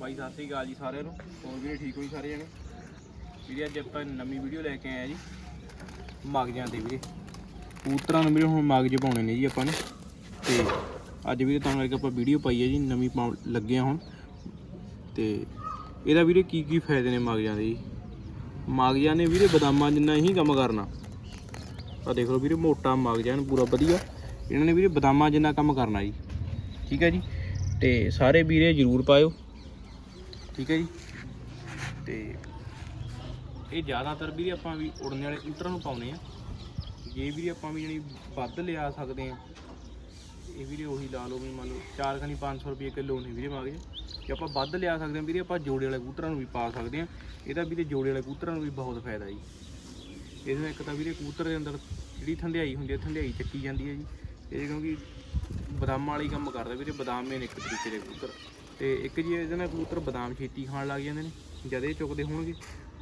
ਬਾਈ, ਸਤਿ ਸ੍ਰੀ ਅਕਾਲ ਜੀ ਸਾਰਿਆਂ ਨੂੰ। ਹੋਰ ਵੀਰੇ, ਠੀਕ ਹੋਈ ਸਾਰੇ ਜਣੇ? ਵੀਰੇ, ਅੱਜ ਆਪਾਂ ਨਵੀਂ ਵੀਡੀਓ ਲੈ ਕੇ ਆਏ ਆ ਜੀ। ਮਗਜਾਂ ਦੇ ਵੀਰੇ। ਕਬੂਤਰਾਂ ਨੂੰ ਵੀਰੇ, ਹੁਣ ਮਗਜ ਪਾਉਣੇ ਨੇ ਜੀ ਆਪਾਂ ਨੇ। ਤੇ ਅੱਜ ਵੀਰੇ ਤਾਂ ਇੱਕ ਆਪਾਂ ਵੀਡੀਓ ਪਾਈ ਹੈ ਜੀ, ਨਵੀਂ ਪਾਉਣ ਲੱਗੇ ਆ ਹੁਣ। ਤੇ ਇਹਦਾ ਵੀਰੇ, ਕੀ ਕੀ ਫਾਇਦੇ ਨੇ ਮਗਜਾਂ ਦੇ ਜੀ? ਮਗਜਾਂ ਨੇ ਵੀਰੇ, ਬਦਾਮਾਂ ਜਿੰਨਾ ਹੀ ਕੰਮ ਕਰਨਾ। ਆ ਦੇਖ ਲਓ ਵੀਰੇ, ਮੋਟਾ ਮਗਜਾਂ ਨੂੰ ਪੂਰਾ ਵਧੀਆ। ਇਹਨਾਂ ਨੇ ਵੀਰੇ, ਬਦਾਮਾਂ ਜਿੰਨਾ ਕੰਮ ਕਰਨਾ ਜੀ। ਠੀਕ ਹੈ ਜੀ? ਤੇ ਸਾਰੇ ਵੀਰੇ, ਜਰੂਰ ਪਾਇਓ। ਠੀਕ ਹੈ ਜੀ? ਤੇ ਇਹ ਜ਼ਿਆਦਾਤਰ ਵੀਰੇ ਆਪਾਂ ਵੀ ਉੜਨ ਵਾਲੇ ਕਬੂਤਰਾਂ ਨੂੰ ਪਾਉਨੇ ਆ ਜੇ ਵੀ ਆਪਾਂ ਵੀ ਜਣੀ ਵੱਧ ਲਿਆ ਸਕਦੇ ਆ ਇਹ ਵੀਰੇ ਉਹੀ ਲਾ ਲਓ ਵੀ ਮੰਨ ਲਓ ਚਾਰ ਖਣੀ 500 ਰੁਪਏ ਕਿਲੋ ਨੇ ਵੀਰੇ ਮਗਜ ਜੇ ਆਪਾਂ ਵੱਧ ਲਿਆ ਸਕਦੇ ਆ ਵੀਰੇ, ਆਪਾਂ ਜੋੜੇ ਵਾਲੇ ਕੂਤਰਾਂ ਨੂੰ ਵੀ ਪਾ ਸਕਦੇ ਆ ਇਹਦਾ ਵੀਰੇ ਜੋੜੇ ਵਾਲੇ ਕੂਤਰਾਂ ਨੂੰ ਵੀ ਬਹੁਤ ਫਾਇਦਾ ਜੀ। ਇਹਦੇ ਨਾਲ ਇੱਕ ਤਾਂ ਵੀਰੇ ਕੂਤਰ ਦੇ ਅੰਦਰ ਜਿਹੜੀ ਠੰਡਿਆਈ ਹੁੰਦੀ ਹੈ, ਠੰਡਿਆਈ ਚੱਕੀ ਜਾਂਦੀ ਹੈ ਜੀ। ਇਹ ਕਿਉਂਕਿ ਬਦਾਮਾਂ ਵਾਲੀ ਕੰਮ ਕਰਦਾ ਵੀਰੇ, ਬਦਾਮੇ ਨੇ ਇੱਕ ਤਰੀਕੇ ਦੇ ਕੂਤਰ ਤੇ ਇੱਕ ਜੀ ਇਹਦੇ ਨਾਲ ਕਬੂਤਰ ਬਦਾਮ ਛੇਤੀ ਖਾਣ ਲੱਗ ਜਾਂਦੇ ਨੇ ਜਦ ਇਹ ਚੁੱਕਦੇ ਹੋਣਗੇ।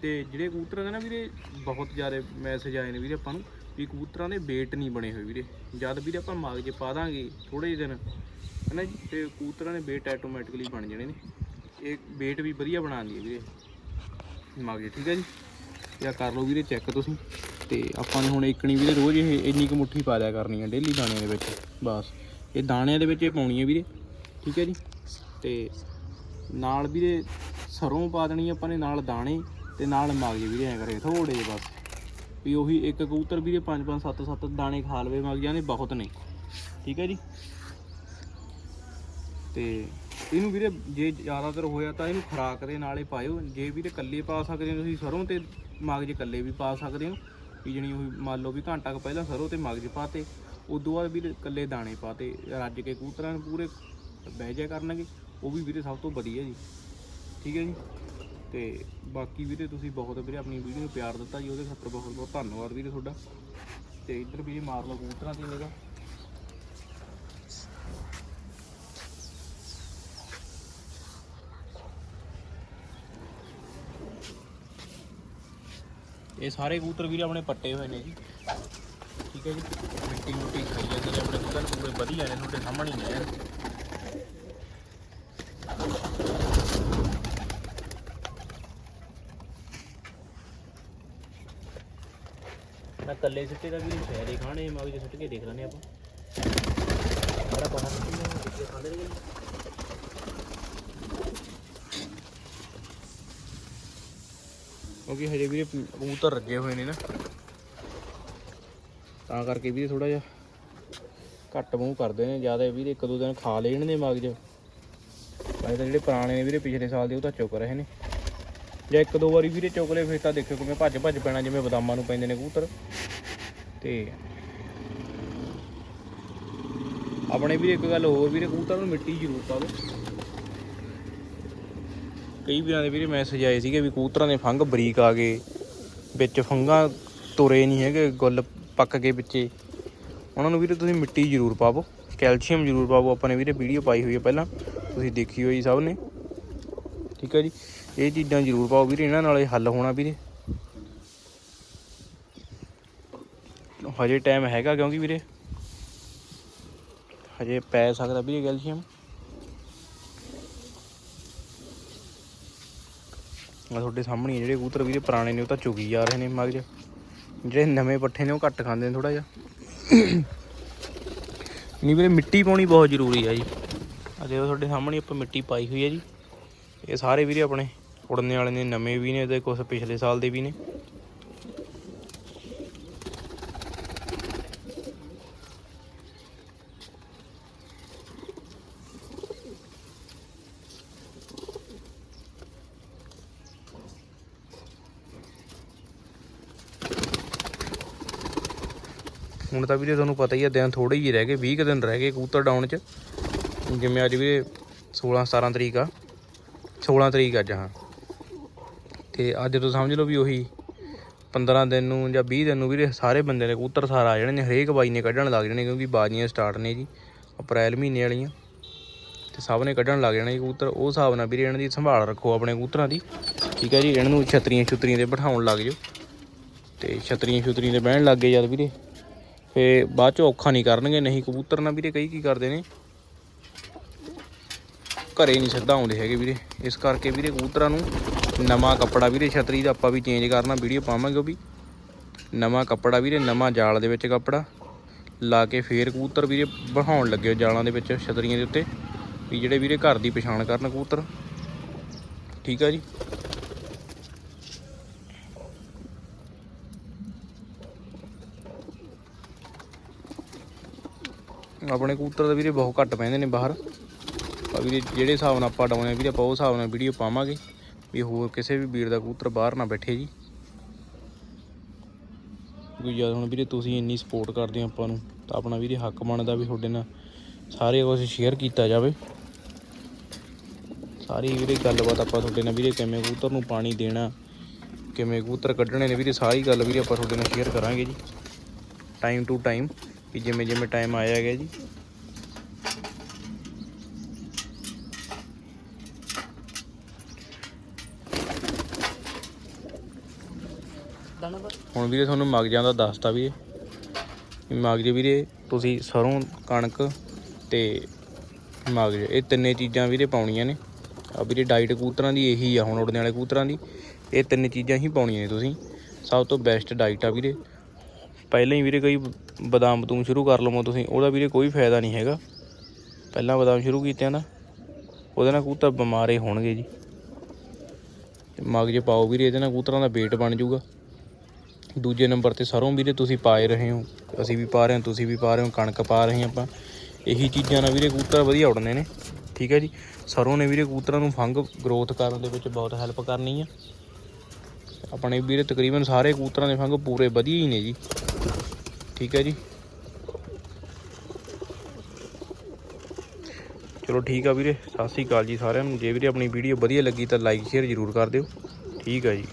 ਤੇ ਜਿਹੜੇ ਕਬੂਤਰਾਂ ਦੇ ਨਾ ਵੀਰੇ, ਬਹੁਤ ਜ਼ਿਆਦਾ ਮੈਸੇਜ ਆਏ ਨੇ ਵੀਰੇ ਆਪਾਂ ਨੂੰ ਵੀ ਕਬੂਤਰਾਂ ਦੇ ਵੇਟ ਨਹੀਂ ਬਣੇ ਹੋਏ ਵੀਰੇ। ਜਦ ਵੀਰੇ ਆਪਾਂ ਮਗਜ ਪਾ ਦਾਂਗੇ ਥੋੜੇ ਜਿਹੇ ਦਿਨ, ਹਨਾ ਜੀ, ਤੇ ਕਬੂਤਰਾਂ ਦੇ ਵੇਟ ਆਟੋਮੈਟਿਕਲੀ ਬਣ ਜਾਣੇ ਨੇ। ਇਹ ਵੇਟ ਵੀ ਵਧੀਆ ਬਣਾਉਂਦੀ ਹੈ ਵੀਰੇ। ਮਗਜ ਠੀਕ ਹੈ ਜੀ? ਜਾਂ ਕਰ ਲਓ ਵੀਰੇ ਚੈੱਕ ਤੁਸੀਂ। ਤੇ ਆਪਾਂ ਨੇ ਹੁਣ ਇੱਕਣੀ ਵੀਰੇ ਰੋਜ਼ ਇਹ ਇੰਨੀ ਕੁ ਮੁੱਠੀ ਪਾ ਲਿਆ ਕਰਨੀ ਹੈ ਡੇਲੀ ਦਾਣਿਆਂ ਦੇ ਵਿੱਚ, ਬਸ। ਇਹ ਦਾਣਿਆਂ ਦੇ ਵਿੱਚ ਇਹ ਪਾਉਣੀ ਹੈ ਵੀਰੇ। ਠੀਕ ਹੈ ਜੀ? ਤੇ ਨਾਲ ਵੀਰੇ ਸਰੋਂ ਪਾ ਦੇਣੀ ਆਪਾਂ ਨੇ, ਨਾਲ ਦਾਣੇ ਤੇ ਨਾਲ ਮਗਜ ਵੀਰੇ ਐ ਕਰੇ ਥੋੜੇ ਜਿਹੇ ਬਸ। ਵੀ ਉਹੀ ਇੱਕ ਕਬੂਤਰ ਵੀਰੇ 5 5 7 7 ਦਾਣੇ ਖਾ ਲਵੇ ਮਗਜਾਂ ਦੇ ਬਹੁਤ ਨੇ। ਠੀਕ ਹੈ ਜੀ? ਤੇ ਇਹਨੂੰ ਵੀਰੇ ਜੇ ਜ਼ਿਆਦਾਤਰ ਹੋਇਆ ਤਾਂ ਇਹਨੂੰ ਖਰਾਕ ਦੇ ਨਾਲੇ ਪਾਇਓ। ਜੇ ਵੀਰੇ ਕੱਲੇ ਪਾ ਸਕਦੇ ਹੋ ਤੁਸੀਂ ਸਰੋਂ ਤੇ ਮਗਜ ਕੱਲੇ ਵੀ ਪਾ ਸਕਦੇ ਹੋ। ਵੀ ਜਣੀ ਉਹ ਮੰਨ ਲਓ ਵੀ ਘੰਟਾ ਕੁ ਪਹਿਲਾਂ ਸਰੋਂ ਤੇ ਮਗਜ ਪਾਤੇ, ਉਦੋਂ ਬਾਅਦ ਵੀਰੇ ਕੱਲੇ ਦਾਣੇ ਪਾਤੇ। ਰੱਜ ਕੇ ਕੂਤਰਾਂ ਨੂੰ ਪੂਰੇ ਬਹਿ ਜਾ ਕਰਨਗੇ, ਉਹ ਵੀ ਵੀਰੇ ਸਭ ਤੋਂ ਵਧੀਆ ਜੀ। ਠੀਕ ਹੈ ਜੀ? ਤੇ ਬਾਕੀ ਵੀਰੇ ਤੁਸੀਂ ਬਹੁਤ ਵੀਰੇ ਆਪਣੀ ਵੀਡੀਓ ਨੂੰ ਪਿਆਰ ਦਿੱਤਾ ਜੀ, ਉਹਦੇ ਖਾਤਰ ਬਹੁਤ ਬਹੁਤ ਧੰਨਵਾਦ ਵੀਰੇ ਤੁਹਾਡਾ। ਤੇ ਇੱਧਰ ਵੀਰੇ ਮਾਰ ਲਓ ਕਬੂਤਰਾਂ ਦੀ ਨਿਗਾਹ ਇਹ ਸਾਰੇ ਕਬੂਤਰ ਵੀਰੇ ਆਪਣੇ ਪੱਟੇ ਹੋਏ ਨੇ ਜੀ। ਠੀਕ ਹੈ ਜੀ? ਮਿੱਟੀ ਮੁੱਟੀ ਖਾਈ ਜਾਂਦੇ ਨੇ ਆਪਣੇ ਕਬੂਤਰ, ਪੂਰੇ ਵਧੀਆ ਨੇ, ਤੁਹਾਡੇ ਸਾਹਮਣੇ ਹੀ ਨੇ। ਕੱਲੇ ਸਿੱਟੇ ਦਾ ਵੀਰੇ ਸ਼ਹਿਰੇ ਖਾਣੇ ਮਗਜ ਸਿੱਟ ਕੇ ਦੇਖ ਲੈਣੇ ਆਪਾਂ। ਬੜਾ ਪਤਾ ਨਹੀਂ ਕਿੱਥੇ ਖਾਂਦੇ ਨੇ ਕਿਉਂਕਿ ਹਜੇ ਵੀਰੇ ਕਬੂਤਰ ਰੱਜੇ ਹੋਏ ਨੇ ਨਾ। ਤਾਂ ਕਰਕੇ ਵੀਰੇ ਥੋੜਾ ਜਿਹਾ ਘੱਟ ਮੂੰਹ ਕਰਦੇ ਨੇ, ਜ਼ਿਆਦਾ ਵੀਰੇ ਇੱਕ ਦੋ ਦਿਨ ਖਾ ਲੈਣ ਨੇ ਮਗਜ ਬਾਈ ਤਾਂ ਜਿਹੜੇ ਪੁਰਾਣੇ ਨੇ ਵੀਰੇ, ਪਿਛਲੇ ਸਾਲ ਦੇ, ਉਹ ਤਾਂ ਚੁੱਕ ਰਹੇ ਨੇ। ਜੇ ਇੱਕ ਦੋ ਵਾਰੀ ਵੀਰੇ ਚੁੱਕ ਲਏ, ਫਿਰ ਤਾਂ ਦੇਖਿਓ ਕਿਵੇਂ ਭੱਜ ਭੱਜ ਪੈਣਾ, ਜਿਵੇਂ ਬਦਾਮਾਂ ਨੂੰ ਪੈਂਦੇ ਨੇ ਕਬੂਤਰ। ਤੇ ਆਪਣੇ ਵੀਰੇ ਇੱਕ ਗੱਲ ਹੋਰ, ਵੀਰੇ ਕਬੂਤਰ ਨੂੰ ਮਿੱਟੀ ਜ਼ਰੂਰ ਪਾਓ ਕਈ ਵੀਰਾਂ ਦੇ ਵੀਰੇ ਮੈਸੇਜ ਆਏ ਸੀਗੇ ਵੀ ਕਬੂਤਰਾਂ ਦੇ ਫੰਗ ਬਰੀਕ ਆ ਗਏ, ਵਿੱਚ ਫੰਗਾਂ ਤੁਰੇ ਨਹੀਂ ਹੈਗੇ, ਗੁੱਲ ਪੱਕ ਗਏ ਵਿੱਚੇ। ਉਹਨਾਂ ਨੂੰ ਵੀਰੇ ਤੁਸੀਂ ਮਿੱਟੀ ਜ਼ਰੂਰ ਪਾਵੋ, ਕੈਲਸ਼ੀਅਮ ਜ਼ਰੂਰ ਪਾਵੋ। ਆਪਾਂ ਨੇ ਵੀਰੇ ਵੀਡੀਓ ਪਾਈ ਹੋਈ ਹੈ ਪਹਿਲਾਂ, ਤੁਸੀਂ ਦੇਖੀ ਹੋਈ ਸਭ ਨੇ। ਠੀਕ ਹੈ ਜੀ। ਇਹ ਚੀਜ਼ਾਂ ਜ਼ਰੂਰ ਪਾਓ ਵੀਰੇ, ਇਹਨਾਂ ਨਾਲ ਇਹ ਹੱਲ ਹੋਣਾ ਵੀਰੇ। ਹਜੇ ਟਾਈਮ ਹੈਗਾ ਕਿਉਂਕਿ ਵੀਰੇ? ਹਜੇ ਪੈ ਸਕਦਾ ਵੀਰੇ ਕੈਲਸ਼ੀਅਮ। ਆ ਤੁਹਾਡੇ ਸਾਹਮਣੇ ਆ ਜਿਹੜੇ ਕਬੂਤਰ ਵੀਰੇ, ਪੁਰਾਣੇ ਨੇ, ਉਹ ਤਾਂ ਚੁਗੀ ਜਾ ਰਹੇ ਨੇ ਮਗਜ ਜਿਹੜੇ ਨਵੇਂ ਪੱਠੇ ਨੇ, ਉਹ ਘੱਟ ਖਾਂਦੇ ਨੇ ਥੋੜਾ ਜਿਹਾ। ਨਹੀਂ ਵੀਰੇ, ਮਿੱਟੀ ਪਾਉਣੀ ਬਹੁਤ ਜ਼ਰੂਰੀ ਆ ਜੀ। ਆ ਦੇਖੋ ਤੁਹਾਡੇ ਸਾਹਮਣੇ ਆਪਾਂ ਮਿੱਟੀ ਪਾਈ ਹੋਈ ਹੈ ਜੀ। ਇਹ ਸਾਰੇ ਵੀਰੇ ਆਪਣੇ। ਉੜਨੇ ਵਾਲੇ ਨੇ, ਨਵੇਂ ਵੀ ਨੇ ਤੇ ਕੁਝ ਪਿਛਲੇ ਸਾਲ ਦੇ ਵੀ ਨੇ। ਹੁਣ ਤਾਂ ਵੀਰੇ ਤੁਹਾਨੂੰ ਪਤਾ ਹੀ ਆ, ਦਿਨ ਥੋੜੇ ਹੀ ਰਹਿ ਗਏ 20 ਕੁ ਦਿਨ ਰਹਿ ਗਏ ਕਬੂਤਰ ਡਾਊਨ 'ਚ। ਜਿਵੇਂ ਅੱਜ ਵੀ 16 17 ਤਰੀਕ ਆ। 16 ਤਰੀਕ ਅੱਜ, ਹਾਂ। ਤੇ ਅੱਜ ਤੋਂ ਸਮਝ ਲਓ ਵੀ ਉਹੀ 15 ਦਿਨ ਨੂੰ ਜਾਂ 20 ਦਿਨ ਨੂੰ ਵੀਰੇ ਸਾਰੇ ਬੰਦੇ ਦੇ ਕਬੂਤਰ ਸਾਰ ਆ ਜਾਣੇ ਨੇ, ਹਰੇਕ ਬਾਈ ਨੇ ਕੱਢਣ ਲੱਗ ਜਾਣੇ ਕਿਉਂਕਿ ਬਾਜ਼ੀਆਂ ਸਟਾਰਟ ਨੇ ਜੀ, ਅਪ੍ਰੈਲ ਮਹੀਨੇ ਵਾਲੀਆਂ। ਤੇ ਸਭ ਨੇ ਕੱਢਣ ਲੱਗ ਜਾਣੇ ਜੀ ਕਬੂਤਰ, ਉਹ ਹਿਸਾਬ ਨਾਲ ਵੀਰੇ ਇਹਨਾਂ ਦੀ ਸੰਭਾਲ ਰੱਖੋ ਆਪਣੇ ਕਬੂਤਰਾਂ ਦੀ। ਠੀਕ ਹੈ ਜੀ, ਇਹਨਾਂ ਨੂੰ ਛਤਰੀਆਂ ਛੁਤਰੀਆਂ ਤੇ ਬਿਠਾਉਣ ਲੱਗ ਜਾਓ। ਤੇ ਛਤਰੀਆਂ ਛੁਤਰੀਆਂ ਤੇ ਬਹਿਣ ਲੱਗ ਗਏ ਜਦ ਵੀਰੇ। ਫੇ ਬਾਅਦ ਚ ਔਖਾ ਨਹੀਂ ਕਰਨਗੇ, ਨਹੀਂ ਕਬੂਤਰ ਨਾ ਵੀਰੇ ਕਈ ਕੀ ਕਰਦੇ ਨੇ। ਘਰੇ ਨਹੀਂ ਸਿੱਧਾ ਆਉਂਦੇ ਹੈਗੇ ਵੀਰੇ। ਇਸ ਕਰਕੇ ਵੀਰੇ ਕਬੂਤਰਾਂ ਨੂੰ ਨਵਾਂ ਕੱਪੜਾ ਵੀਰੇ ਛਤਰੀ ਦਾ ਆਪਾਂ ਵੀ ਚੇਂਜ ਕਰਨਾ, ਵੀਡੀਓ ਪਾਵਾਂਗੇ ਉਹ ਵੀ। ਨਵਾਂ ਕੱਪੜਾ ਵੀਰੇ, ਨਵਾਂ ਜਾਲ ਦੇ ਵਿੱਚ ਕੱਪੜਾ। ਲਾ ਕੇ ਫੇਰ ਕਬੂਤਰ ਵੀਰੇ ਬਹਾਉਣ ਲੱਗੇ ਜਾਲਾਂ ਦੇ ਵਿੱਚ, ਛਤਰੀਆਂ ਦੇ ਉੱਤੇ। ਵੀ ਜਿਹੜੇ ਵੀਰੇ ਘਰ ਦੀ ਪਛਾਣ ਕਰਨ ਕਬੂਤਰ। ਠੀਕ ਆ ਜੀ। ਆਪਣੇ ਕਬੂਤਰ ਤਾਂ ਵੀਰੇ ਬਹੁਤ ਘੱਟ ਪੈਂਦੇ ਨੇ ਬਾਹਰ। ਆ ਵੀਰੇ ਜਿਹੜੇ ਹਿਸਾਬ ਨਾਲ ਆਪਾਂ ਡਾਉਣੇ ਵੀਰੇ, ਆਪਾਂ ਉਸ ਹਿਸਾਬ ਨਾਲ ਵੀਡੀਓ ਪਾਵਾਂਗੇ। ਵੀ ਹੋਰ ਕਿਸੇ ਵੀ ਵੀਰ ਦਾ ਕਬੂਤਰ ਬਾਹਰ ਨਾ ਬੈਠੇ ਜੀ। ਕੋਈ ਜਦ ਹੁਣ ਵੀਰੇ ਤੁਸੀਂ ਇੰਨੀ ਸਪੋਰਟ ਕਰਦੇ ਹੋ ਆਪਾਂ ਨੂੰ, ਤਾਂ ਆਪਣਾ ਵੀਰੇ ਹੱਕ ਬਣਦਾ ਵੀ ਤੁਹਾਡੇ ਨਾਲ ਸਾਰੇ ਕੁਝ ਸ਼ੇਅਰ ਕੀਤਾ ਜਾਵੇ। ਸਾਰੀ ਵੀਰੇ ਗੱਲਬਾਤ ਆਪਾਂ ਤੁਹਾਡੇ ਨਾਲ ਵੀਰੇ ਕਿਵੇਂ ਕਬੂਤਰ ਨੂੰ ਪਾਣੀ ਦੇਣਾ, ਕਿਵੇਂ ਕਬੂਤਰ ਕੱਢਣੇ ਨੇ ਵੀਰੇ, ਸਾਰੀ ਗੱਲ ਵੀਰੇ ਆਪਾਂ ਤੁਹਾਡੇ ਨਾਲ ਸ਼ੇਅਰ ਕਰਾਂਗੇ ਜੀ। ਟਾਈਮ ਟੂ ਟਾਈਮ ਕਿ ਜਿਵੇਂ ਜਿਵੇਂ ਟਾਈਮ ਆਇਆ ਗਿਆ ਜੀ। ਹੁਣ ਵੀਰੇ ਤੁਹਾਨੂੰ ਮਗਜਾਂ ਦਾ ਦੱਸਤਾ ਵੀਰੇ ਵੀ ਮਗਜ ਵੀਰੇ ਤੁਸੀਂ ਸਰੋਂ, ਕਣਕ ਤੇ ਮਗਜ ਇਹ ਤਿੰਨੇ ਚੀਜ਼ਾਂ ਵੀਰੇ ਪਾਉਣੀਆਂ ਨੇ। ਆ ਵੀਰੇ ਡਾਈਟ ਕੂਤਰਾਂ ਦੀ ਇਹੀ ਆ, ਹੁਣ ਉੜਨੇ ਵਾਲੇ ਕੂਤਰਾਂ ਦੀ। ਇਹ ਤਿੰਨ ਚੀਜ਼ਾਂ ਹੀ ਪਾਉਣੀਆਂ ਨੇ ਤੁਸੀਂ। ਸਭ ਤੋਂ ਬੈਸਟ ਡਾਈਟ ਆ ਵੀਰੇ। ਪਹਿਲਾਂ ਹੀ ਵੀਰੇ ਕਈ ਬਦਾਮ ਬਤੂਮ ਸ਼ੁਰੂ ਕਰ ਲਵੋ ਤੁਸੀਂ, ਉਹਦਾ ਵੀਰੇ ਕੋਈ ਫਾਇਦਾ ਨਹੀਂ ਹੈਗਾ। ਪਹਿਲਾਂ ਬਦਾਮ ਸ਼ੁਰੂ ਕੀਤੇ ਨਾ ਉਹਦੇ ਨਾਲ ਕੂਤਰ ਬਿਮਾਰੇ ਹੋਣਗੇ ਜੀ। ਮਗਜ ਪਾਓ ਵੀਰੇ, ਇਹਦੇ ਨਾਲ ਕੂਤਰਾਂ ਦਾ weight ਬਣ ਜਾਊਗਾ। ਦੂਜੇ ਨੰਬਰ ਤੇ ਸਰੋਂ ਵੀਰੇ ਤੁਸੀਂ ਪਾਏ ਰਹੇ ਹੋ। ਅਸੀਂ ਵੀ ਪਾ ਰਹੇ ਹਾਂ, ਤੁਸੀਂ ਵੀ ਪਾ ਰਹੇ ਹੋ, ਕਣਕ ਪਾ ਰਹੇ ਹਾਂ ਆਪਾਂ। ਇਹੀ ਚੀਜ਼ਾਂ ਨਾਲ ਵੀਰੇ ਕਬੂਤਰ ਵਧੀਆ ਉੜਨੇ ਨੇ, ਠੀਕ ਹੈ ਜੀ। ਸਰੋਂ ਨੇ ਵੀਰੇ ਕਬੂਤਰਾਂ ਨੂੰ ਫੰਗ ਗਰੋਥ ਕਰਨ ਦੇ ਵਿੱਚ ਬਹੁਤ ਹੈਲਪ ਕਰਨੀ ਆ। ਆਪਣੇ ਵੀਰੇ ਤਕਰੀਬਨ ਸਾਰੇ ਕਬੂਤਰਾਂ ਦੇ ਫੰਗ ਪੂਰੇ ਵਧੀਆ ਹੀ ਨੇ ਜੀ, ਠੀਕ ਹੈ ਜੀ। ਚਲੋ ਠੀਕ ਆ ਵੀਰੇ, ਸਤਿ ਸ੍ਰੀ ਅਕਾਲ ਜੀ ਸਾਰਿਆਂ ਨੂੰ। ਜੇ ਵੀਰੇ ਆਪਣੀ ਵੀਡੀਓ ਵਧੀਆ ਲੱਗੀ ਤਾਂ ਲਾਈਕ ਸ਼ੇਅਰ ਜ਼ਰੂਰ ਕਰ ਦਿਓ। ਠੀਕ ਆ ਜੀ।